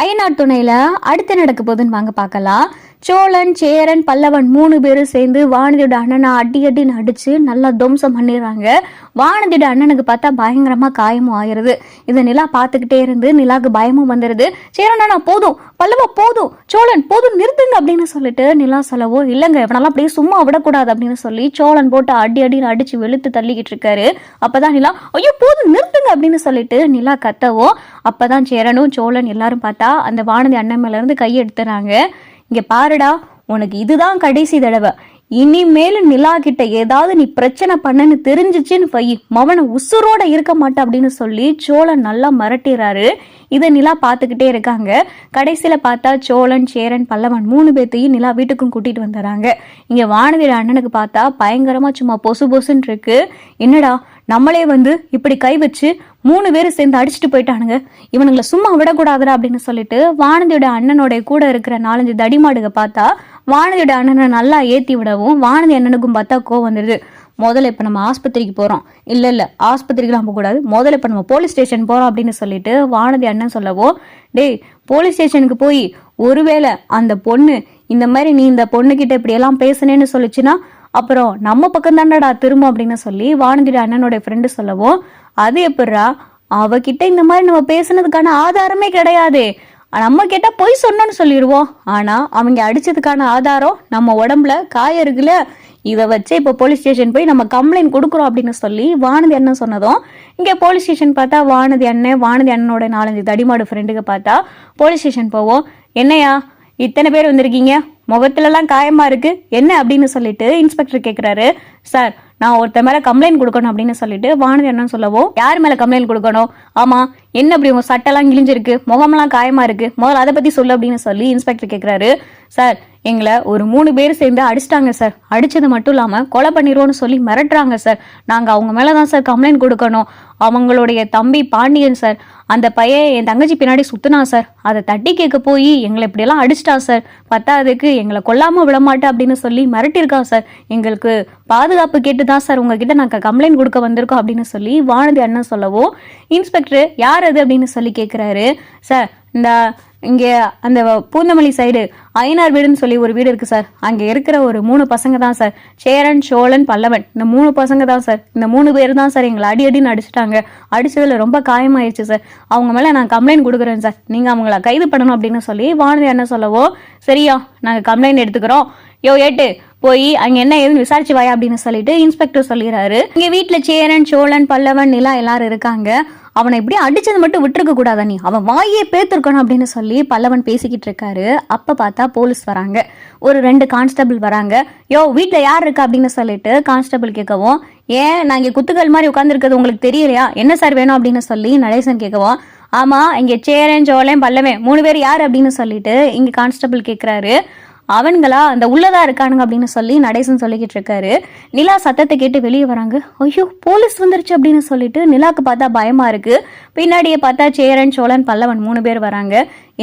அயனார் துணையில அடுத்து நடக்க போகுதுன்னு வாங்க பார்க்கலாம். சோழன் சேரன் பல்லவன் மூணு பேரும் சேர்ந்து வானதியோட அண்ணனை அடி அடின்னு அடிச்சு நல்லா துவம்சம் பண்ணிடுறாங்க. வானதியோட அண்ணனுக்கு பார்த்தா பயங்கரமா காயமும் ஆயிருது இதை நிலா பார்த்துக்கிட்டே இருந்து நிலாக்கு பயமும் வந்துடுது. சேரன் அண்ணா போதும். பல்லவா போதும். சோழன் போதும். நிறுத்துங்க அப்படின்னு சொல்லிட்டு நிலா சொல்லவோ இல்லைங்க இவனால அப்படியே சும்மா விடக்கூடாது அப்படின்னு சொல்லி சோழன் போட்டு அடி அடின்னு அடிச்சு வெளுத்து தள்ளிக்கிட்டு இருக்காரு. அப்பதான் நிலா ஐயோ போதும். நிறுத்துங்க அப்படின்னு சொல்லிட்டு நிலா கத்தவோ அப்பதான் சேரனும் சோழன் எல்லாரும் பார்த்தா அந்த வானதி அண்ணன் மேல இருந்து இங்கே பாருடா உனக்கு இதுதான் கடைசி தடவை. இனிமேல் நிலா கிட்ட ஏதாவது நீ பிரச்சனை பண்ணன்னு தெரிஞ்சிச்சுன்னு வை. மவனை உசுரோட இருக்க மாட்டேன் அப்படின்னு சொல்லி சோழன் நல்லா மிரட்டிறாரு. இதை நிலா பார்த்துக்கிட்டே இருக்காங்க. கடைசியில் பார்த்தா சோழன் சேரன் பல்லவன் மூணு பேர்த்தையும் நிலா வீட்டுக்கும் கூட்டிகிட்டு வந்துடுறாங்க இங்கே வானதியோட அண்ணனுக்கு பார்த்தா பயங்கரமாக சும்மா பொசு பொசுன்னு இருக்கு. என்னடா நம்மளே வந்து இப்படி கை வச்சு மூணு பேரும் சேர்ந்து அடிச்சுட்டு போயிட்டானுங்க. இவனுங்களை சும்மா விடக்கூடாதுடா அப்படின்னு சொல்லிட்டு வானதியோட அண்ணனோட கூட இருக்கிற நாலஞ்சு தடிமாடுக பார்த்தா வானதியோட அண்ணனை நல்லா ஏற்றி விடவும் வானதி அண்ணனுக்கும் பார்த்தா கோவம் வந்துடுது முதல்ல இப்போ நம்ம ஆஸ்பத்திரிக்கு போகிறோம் இல்லை இல்லை ஆஸ்பத்திரிக்குலாம் போகக்கூடாது. முதல்ல இப்போ நம்ம போலீஸ் ஸ்டேஷன் போகிறோம் அப்படின்னு சொல்லிட்டு வானதி அண்ணன் சொல்லவோ டேய் போலீஸ் ஸ்டேஷனுக்கு போய் ஒருவேளை அந்த பொண்ணு இந்த மாதிரி நீ இந்த பொண்ணுக்கிட்ட இப்படியெல்லாம் பேசுனேன்னு சொல்லிச்சுன்னா அப்புறம் நம்ம பக்கம் தாண்டடா திரும்ப அப்படின்னு சொல்லி வானதியோட அண்ணனோட ஃப்ரெண்டு சொல்லவும் அது எப்படா அவகிட்ட இந்த மாதிரி நம்ம பேசுனதுக்கான ஆதாரமே கிடையாது. நம்ம கேட்டால் பொய் சொன்னோன்னு சொல்லிடுவோம். ஆனால் அவங்க அடித்ததுக்கான ஆதாரம் நம்ம உடம்புல காயம் இருக்குல்ல? இதை வச்சு இப்போ போலீஸ் ஸ்டேஷன் போய் நம்ம கம்ப்ளைண்ட் கொடுக்குறோம் அப்படின்னு சொல்லி வானதி அண்ணன் சொன்னதும் இங்கே போலீஸ் ஸ்டேஷன் பார்த்தா வானதி அண்ணன் வானதி அண்ணனோட நாலஞ்சு தடிமாடு ஃப்ரெண்டுக்கு பார்த்தா போலீஸ் ஸ்டேஷன் போவோம். என்னையா இத்தனை பேர் வந்திருக்கீங்க? முகத்துலலாம் காயமா இருக்கு. என்ன அப்படின்னு சொல்லிட்டு இன்ஸ்பெக்டர் கேட்குறாரு சார் நான் ஒருத்தர் மேல கம்ப்ளைண்ட் கொடுக்கணும் அப்படின்னு சொல்லிட்டு வானதி அண்ணன் சொல்லவும் யார் மேல கம்ப்ளைண்ட் கொடுக்கணும்? ஆமா என்ன அப்படி உங்க சட்டெல்லாம் கிழிஞ்சிருக்கு? முகமெல்லாம் காயமா இருக்கு. முதல்ல அதை பத்தி சொல்லு அப்படின்னு சொல்லி இன்ஸ்பெக்டர் கேட்குறாரு சார் எங்களை ஒரு மூணு பேர் சேர்ந்து அடிச்சிட்டாங்க சார். அடிச்சது மட்டும் இல்லாமல் கொலை பண்ணிடுவோன்னு சொல்லி மிரட்டுறாங்க சார். நாங்கள் அவங்க மேலே தான் சார் கம்ப்ளைண்ட் கொடுக்கணும். அவங்களுடைய தம்பி பாண்டியன் சார் அந்த பையன் என் தங்கச்சி பின்னாடி சுத்தினா சார். அதை தட்டி கேட்க போய் எங்களை இப்படியெல்லாம் அடிச்சிட்டான் சார். பத்தாததுக்கு எங்களை கொல்லாமல் விடமாட்டேன் அப்படின்னு சொல்லி மிரட்டியிருக்கான் சார். எங்களுக்கு பாதுகாப்பு கேட்டு தான் சார் உங்ககிட்ட நாங்கள் கம்ப்ளைண்ட் கொடுக்க வந்திருக்கோம் அப்படின்னு சொல்லி வானதி அண்ணன் சொல்லவும் இன்ஸ்பெக்டர் யார் அது அப்படின்னு சொல்லி கேட்குறாரு சார் இந்த இங்கே அந்த பூந்தமல்லி சைடு ஐநார் வீடுன்னு சொல்லி ஒரு வீடு இருக்குது சார். அங்கே இருக்கிற ஒரு மூணு பசங்க தான் சார். சேரன் சோழன் பல்லவன். இந்த மூணு பசங்க தான் சார். இந்த மூணு பேர் தான் சார் எங்களை அடி அடின்னு அடிச்சிட்டாங்க. அடித்ததில் ரொம்ப காயமாயிருச்சு சார். அவங்க மேலே நான் கம்ப்ளைண்ட் கொடுக்குறேன் சார். நீங்கள் அவங்கள கைது பண்ணணும் அப்படின்னு சொல்லி வானதி என்ன சொல்லவோ சரியா நாங்கள் கம்ப்ளைண்ட் எடுத்துக்கிறோம். யோ ஏட்டு போய் அங்க என்ன ஏதுன்னு விசாரிச்சு வாயா அப்படின்னு சொல்லிட்டு இன்ஸ்பெக்டர் சொல்லிடுறாரு இங்க வீட்டுல சேரன் சோழன் பல்லவன் நிலா எல்லாரும் இருக்காங்க. அவனை இப்படி அடிச்சது மட்டும் விட்டுருக்க கூடாதா நீ? அவன் வாயே பேத்திருக்கணும் அப்படின்னு சொல்லி பல்லவன் பேசிக்கிட்டு இருக்காரு. அப்ப பார்த்தா போலீஸ் வராங்க. ஒரு ரெண்டு கான்ஸ்டபிள் வராங்க. யோ வீட்டுல யார் இருக்கா அப்படின்னு சொல்லிட்டு கான்ஸ்டபிள் கேட்கவும் ஏன் நான் இங்க குத்துக்கள் மாதிரி உட்காந்துருக்கிறது உங்களுக்கு தெரியலையா? என்ன சார் வேணும்? அப்படின்னு சொல்லி நடேசன் கேட்கவும் ஆமா இங்க சேரன் சோழன் பல்லவன் மூணு பேர் யார்? அப்படின்னு சொல்லிட்டு இங்க கான்ஸ்டபிள் கேட்குறாரு. அவனுங்களா அந்த உள்ளதா இருக்கானுங்க அப்படின்னு சொல்லி நடேசன் சொல்லிக்கிட்டு இருக்காரு. நிலா சத்தத்தை கேட்டு வெளியே வராங்க. ஐயோ போலீஸ் வந்துருச்சு அப்படின்னு சொல்லிட்டு நிலாக்கு பார்த்தா பயமா இருக்கு. பின்னாடியே பார்த்தா சேரன் சோழன் பல்லவன் மூணு பேர் வராங்க.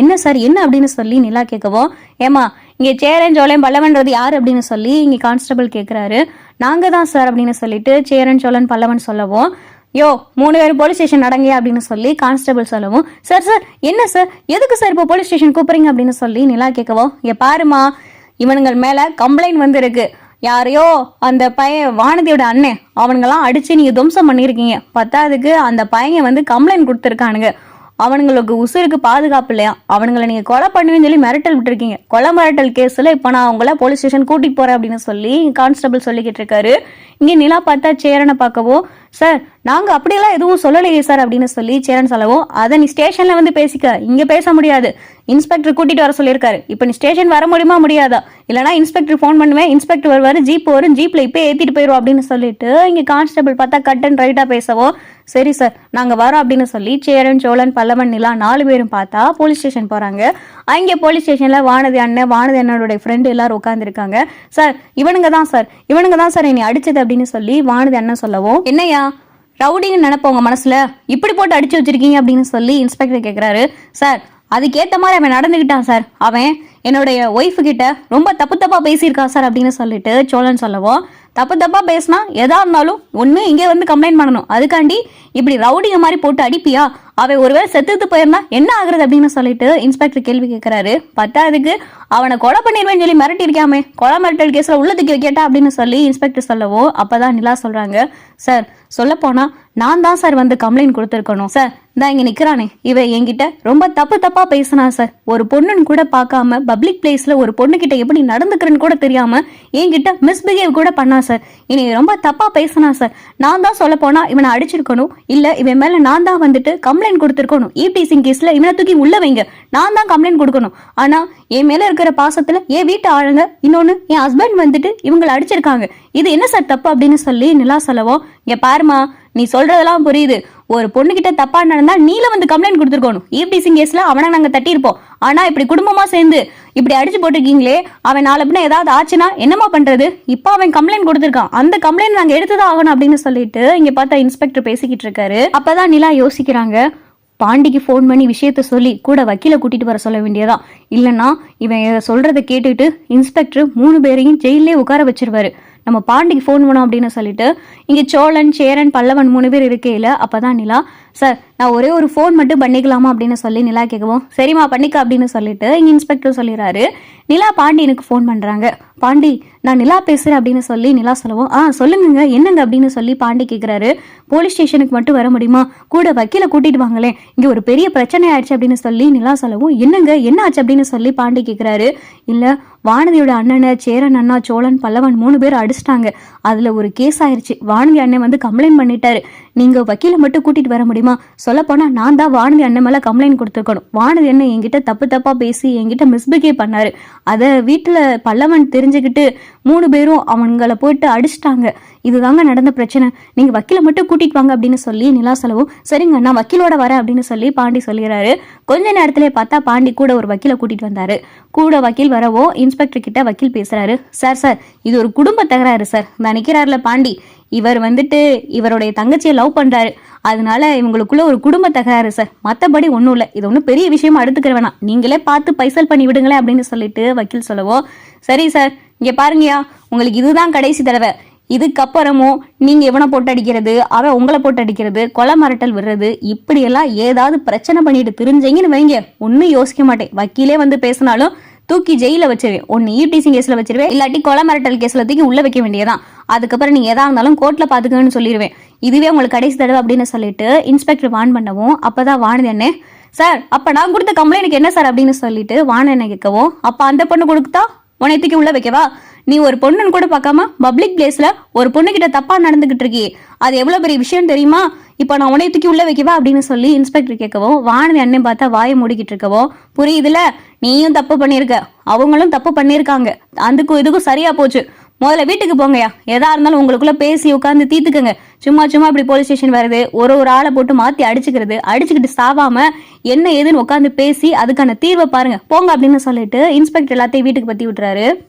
என்ன சார் என்ன அப்படின்னு சொல்லி நிலா கேட்கவும் ஏமா இங்கே சேரன் சோழன் பல்லவன்றது யார் அப்படின்னு சொல்லி இங்கே கான்ஸ்டபிள் கேட்குறாரு நாங்கள் தான் சார் அப்படின்னு சொல்லிட்டு சேரன் சோழன் பல்லவன் சொல்லவும் யோ மூணு பேரும் போலீஸ் ஸ்டேஷன் நடங்க அப்படின்னு சொல்லி கான்ஸ்டபிள் சொல்லவும் சார் சார் என்ன சார்? எதுக்கு சார் இப்போ போலீஸ் ஸ்டேஷன் கூப்பிடுறீங்க? அப்படின்னு சொல்லி நிலா கேட்கவும் ஏ பாருமா இவனுங்கள் மேல கம்ப்ளைண்ட் வந்திருக்கு. யாரையோ அந்த பையன் வானதியோட அண்ணன் அவனுங்கெல்லாம் அடிச்சு நீங்க துவம்சம் பண்ணியிருக்கீங்க. பத்தாவதுக்கு அந்த பையன் வந்து கம்ப்ளைண்ட் கொடுத்துருக்கானுங்க. அவனுங்களுக்கு உசுருக்கு பாதுகாப்பு இல்லையா? அவனுங்களை நீங்க கொலை பண்ணுவேன்னு சொல்லி மிரட்டல் விட்டுருக்கீங்க. கொலை மிரட்டல் கேஸ்ல இப்போ நான் அவங்கள போலீஸ் ஸ்டேஷன் கூட்டிட்டு போறேன் அப்படின்னு சொல்லி கான்ஸ்டபிள் சொல்லிக்கிட்டு இருக்காரு. இங்க நிலா பார்த்தா சேரனை பார்க்கவோ சார் நாங்க அப்படியெல்லாம் எதுவும் சொல்லலையே சார் அப்படின்னு சொல்லி சேரன் சொல்லவும் அதை நீ ஸ்டேஷன்ல வந்து பேசிக்க இங்க பேச முடியாது. இன்ஸ்பெக்டர் கூட்டிட்டு வர சொல்லியிருக்காரு. இப்போ நீ ஸ்டேஷன் வர முடியுமா முடியாதா? இல்லைனா இன்ஸ்பெக்டர் ஃபோன் பண்ணுவேன் இன்ஸ்பெக்டர் வருவாரு ஜீப் வரும் ஜீப்ல இப்போ ஏத்திட்டு போயிடும் அப்படின்னு சொல்லிட்டு இங்க கான்ஸ்டபிள் பார்த்தா கட் அண்ட் ரைட்டா பேசவோ சரி சார் நாங்க வரோம் அப்படின்னு சொல்லி சேரன் சோழன் பல்லவன் நிலா நாலு பேரும் பார்த்தா போலீஸ் ஸ்டேஷன் போறாங்க. அங்கே போலீஸ் ஸ்டேஷன்ல வானதி அண்ணன் வானதி அண்ணனுடைய ஃப்ரெண்டு எல்லாரும் உட்காந்துருக்காங்க சார் இவனுங்க தான் சார் இவனுங்க தான் சார் என்னை அடிச்சது அப்படின்னு சொல்லி வானதி அண்ணன் சொல்லவும் என்னையா ரவுடின்னு நினைப்பவங்க மனசுல? இப்படி போட்டு அடிச்சு வச்சிருக்கீங்க அப்படின்னு சொல்லி இன்ஸ்பெக்டர் கேட்குறாரு சார் அதுக்கேற்ற மாதிரி அவன் நடந்துக்கிட்டான் சார் அவன் என்னுடைய ஒய்ஃபு கிட்ட ரொம்ப தப்பு தப்பா பேசியிருக்கான் சார் அப்படின்னு சொல்லிட்டு சோழன் சொல்லவும் தப்பு தப்பா பேசினா எதா இருந்தாலும் ஒன்று இங்கே வந்து கம்ப்ளைண்ட் பண்ணணும். அதுக்காண்டி இப்படி ரவுடிங்க மாதிரி போட்டு அடிப்பியா? அவன் ஒருவேளை செத்துட்டு போயிருந்தா என்ன ஆகுறது அப்படின்னு சொல்லிட்டு இன்ஸ்பெக்டர் கேள்வி கேட்கிறாரு. பத்தாவதுக்கு அவனை கொலை பண்ணிடுவேன்னு சொல்லி மிரட்டி இருக்காமே கொலை மிரட்டல் கேஸ்ல உள்ளதுக்கு வைக்கட்டா அப்படின்னு சொல்லி இன்ஸ்பெக்டர் சொல்லவும் அப்பதான் நிலா சொல்றாங்க. சார் சொல்ல போனா நான் தான் சார் வந்து கம்ப்ளைண்ட் கொடுத்துருக்கணும். சார் தான் இங்க நிக்கிறானே. இவன் என்கிட்ட ரொம்ப தப்பு தப்பா பேசினா சார். ஒரு பொண்ணுன்னு கூட பார்க்காம பப்ளிக் பிளேஸ்ல ஒரு பொண்ணு கிட்ட எப்படி நடந்துக்கிறேன்னு கூட தெரியாம என்கிட்ட மிஸ்பிஹேவ் கூட பண்ணா சார். இனி ரொம்ப தப்பா பேசினா சார். நான் தான் சொல்ல போனா இவனை அடிச்சிருக்கணும். இல்ல இவன் மேல நான் தான் வந்துட்டு கம்ப்ளைண்ட் கொடுத்துருக்கணும். ஈப்டிசிங் கேஸ்ல இவனை தூக்கி உள்ள வைங்க. நான் தான் கம்ப்ளைண்ட் கொடுக்கணும். ஆனா என் மேல இருக்கிற பாசத்துல என் வீட்டு ஆளுங்க இன்னொன்னு என் ஹஸ்பண்ட் வந்துட்டு இவங்களை அடிச்சிருக்காங்க. இது என்ன சார் தப்பு அப்படின்னு சொல்லி நிலா சொல்லவும் இங்க பாருமா நீ சொல்றதெல்லாம் புரியுது. ஒரு பொண்ணுகிட்ட தப்பா நடந்தா நீல வந்து கம்ப்ளைண்ட் கொடுத்துருக்கணும். ஈவ்டீசிங் கேஸ்ல அவனை நாங்க தட்டியிருப்போம். ஆனா இப்படி குடும்பமா சேர்ந்து இப்படி அடிச்சு போட்டிருக்கீங்களே அவன் நாளை பின்ன ஏதாவது ஆச்சுன்னா என்னமா பண்றது? இப்போ அவன் கம்ப்ளைண்ட் கொடுத்துருக்கான். அந்த கம்ப்ளைண்ட் நாங்க எடுத்துதான் ஆகணும் அப்படின்னு சொல்லிட்டு இங்க பார்த்தா இன்ஸ்பெக்டர் பேசிக்கிட்டு இருக்காரு. அப்பதான் நிலா யோசிக்கிறாங்க. பாண்டிக்கு ஃபோன் பண்ணி விஷயத்த சொல்லி கூட வக்கீல கூட்டிட்டு வர சொல்ல வேண்டியதா? இல்லைன்னா இவன் சொல்றதை கேட்டுட்டு இன்ஸ்பெக்டர் மூணு பேரையும் ஜெயிலே உட்கார வச்சிருவாரு. நம்ம பாண்டிக்கு ஃபோன் பண்ணோம் அப்படின்னு சொல்லிட்டு இங்கே சோழன் சேரன் பல்லவன் மூணு பேர் இருக்கையில அப்பதான் நிலா சார் நான் ஒரே ஒரு ஃபோன் மட்டும் பண்ணிக்கலாமா? அப்படின்னு சொல்லி நிலா கேட்கவும் சரிம்மா பண்ணிக்க அப்படின்னு சொல்லிட்டு இங்கே இன்ஸ்பெக்டர் சொல்லிடுறாரு. நிலா பாண்டி எனக்கு ஃபோன் பண்ணுறாங்க பாண்டி நான் நிலா பேசுகிறேன் அப்படின்னு சொல்லி நிலா சொல்லவும். ஆ சொல்லுங்க என்னங்க அப்படின்னு சொல்லி பாண்டி கேட்குறாரு போலீஸ் ஸ்டேஷனுக்கு மட்டும் வர முடியுமா? கூட வக்கீல கூட்டிட்டு வாங்களேன். இங்கே ஒரு பெரிய பிரச்சனை ஆயிடுச்சு அப்படின்னு சொல்லி நிலா சொல்லவும். என்னங்க என்ன ஆச்சு அப்படின்னு சொல்லி பாண்டி கேட்குறாரு இல்லை வானதியோட அண்ணனை சேரன் அண்ணா சோழன் பல்லவன் மூணு பேர் அடிச்சிட்டாங்க. அதில் ஒரு கேஸ் ஆயிடுச்சு வானதி அண்ணன் வந்து கம்ப்ளைண்ட் பண்ணிட்டாரு. நீங்க வக்கீல மட்டும் கூட்டிட்டு வர முடியுமா? சொல்ல போனா நான் தான் வானதி அண்ணன் மேல கம்ப்ளைண்ட் கொடுத்துருக்கணும். வானதி அண்ணன் என்கிட்ட தப்பு தப்பா பேசி என்கிட்ட மிஸ்பிஹேவ் பண்ணாரு. அதை வீட்டுல பல்லவன் தெரிஞ்சுக்கிட்டு மூணு பேரும் அவங்கள போயிட்டு அடிச்சிட்டாங்க. இதுதாங்க நடந்த பிரச்சனை. நீங்க வக்கீல மட்டும் கூட்டிட்டு வாங்க அப்படின்னு சொல்லி நிலா செலவும் சரிங்க நான் வக்கீலோட வரேன் அப்படின்னு சொல்லி பாண்டி சொல்லிடுறாரு. கொஞ்ச நேரத்திலே பார்த்தா பாண்டி கூட ஒரு வக்கீல கூட்டிட்டு வந்தாரு. கூட வக்கீல் வரவோ இன்ஸ்பெக்டர் கிட்ட வக்கீல் பேசுறாரு. சார் சார் இது ஒரு குடும்ப தகராறு சார். நான் நிக்கிறாருல பாண்டி. இவர் வந்துட்டு இவருடைய தங்கச்சியை லவ் பண்றாரு. அதனால இவங்களுக்குள்ள ஒரு குடும்ப தகராறு சார் மற்றபடி ஒன்றும் இல்லை. இது ஒன்றும் பெரிய விஷயமா எடுத்துக்கிற வேணாம். நீங்களே பார்த்து பைசல் பண்ணி விடுங்களேன் அப்படின்னு சொல்லிட்டு வக்கீல் சொல்லவோ சரி சார் இங்கே பாருங்கயா உங்களுக்கு இதுதான் கடைசி தடவை. இதுக்கப்புறமும் நீங்க இவனை போட்டு அடிக்கிறது அவன் உங்களை போட்டு அடிக்கிறது கொலை மிரட்டல் விடுறது இப்படியெல்லாம் ஏதாவது பிரச்சனை பண்ணிட்டு தெரிஞ்சீங்கன்னு வைங்க. ஒன்றும் யோசிக்க மாட்டேன். வக்கீலே வந்து பேசினாலும் தூக்கி ஜெயில வச்சிருவேன். ஒன்னு ஈடிசி கேஸ்ல வச்சிருவேன். இல்லாட்டி கொலை மிரட்டல் கேஸ்ல தூக்கி உள்ள வைக்க வேண்டியதான் அதுக்கப்புறம் நீங்கள் எதாக இருந்தாலும் கோர்ட்டில் பாத்துக்கன்னு சொல்லிடுவேன் இதுவே உங்களுக்கு கடைசி தடவை அப்படின்னு சொல்லிட்டு இன்ஸ்பெக்டர் வான் பண்ணவும் அப்போ தான் வானது என்ன. சார் அப்போ நான் கொடுத்த கம்ப்ளைண்ட் என்ன சார் அப்படின்னு சொல்லிட்டு வான என்ன கேட்கவும் அப்போ அந்த பொண்ணு கொடுத்தா? உன்னை தூக்கி உள்ள வைக்கவா? நீ ஒரு பொண்ணுன்னு கூட பார்க்காம பப்ளிக் பிளேஸ்ல ஒரு பொண்ணு கிட்ட தப்பா நடந்துகிட்டு இருக்கியே. அது எவ்வளவு பெரிய விஷயம் தெரியுமா? இப்போ நான் உனைய தூக்கி உள்ள வைக்கவா? அப்படின்னு சொல்லி இன்ஸ்பெக்டர் கேட்கவும் வானதி அண்ணன் பார்த்தா வாயை மூடிக்கிட்டு இருக்கவும் புரியுதுல? நீயும் தப்பு பண்ணியிருக்க. அவங்களும் தப்பு பண்ணியிருக்காங்க. அதுக்கும் இதுக்கும் சரியா போச்சு. முதல்ல வீட்டுக்கு போங்கயா எதா இருந்தாலும் உங்களுக்குள்ள பேசி உட்காந்து தீத்துக்குங்க. சும்மா சும்மா இப்படி போலீஸ் ஸ்டேஷன் வருது. ஒரு ஒரு ஆளை போட்டு மாத்தி அடிச்சுக்கிறது. அடிச்சுக்கிட்டு சாவாம என்ன ஏதுன்னு உட்காந்து பேசி அதுக்கான தீர்வை பாருங்க. போங்க அப்படின்னு சொல்லிட்டு இன்ஸ்பெக்டர் எல்லாத்தையும் வீட்டுக்கு பத்தி விட்டுறாரு.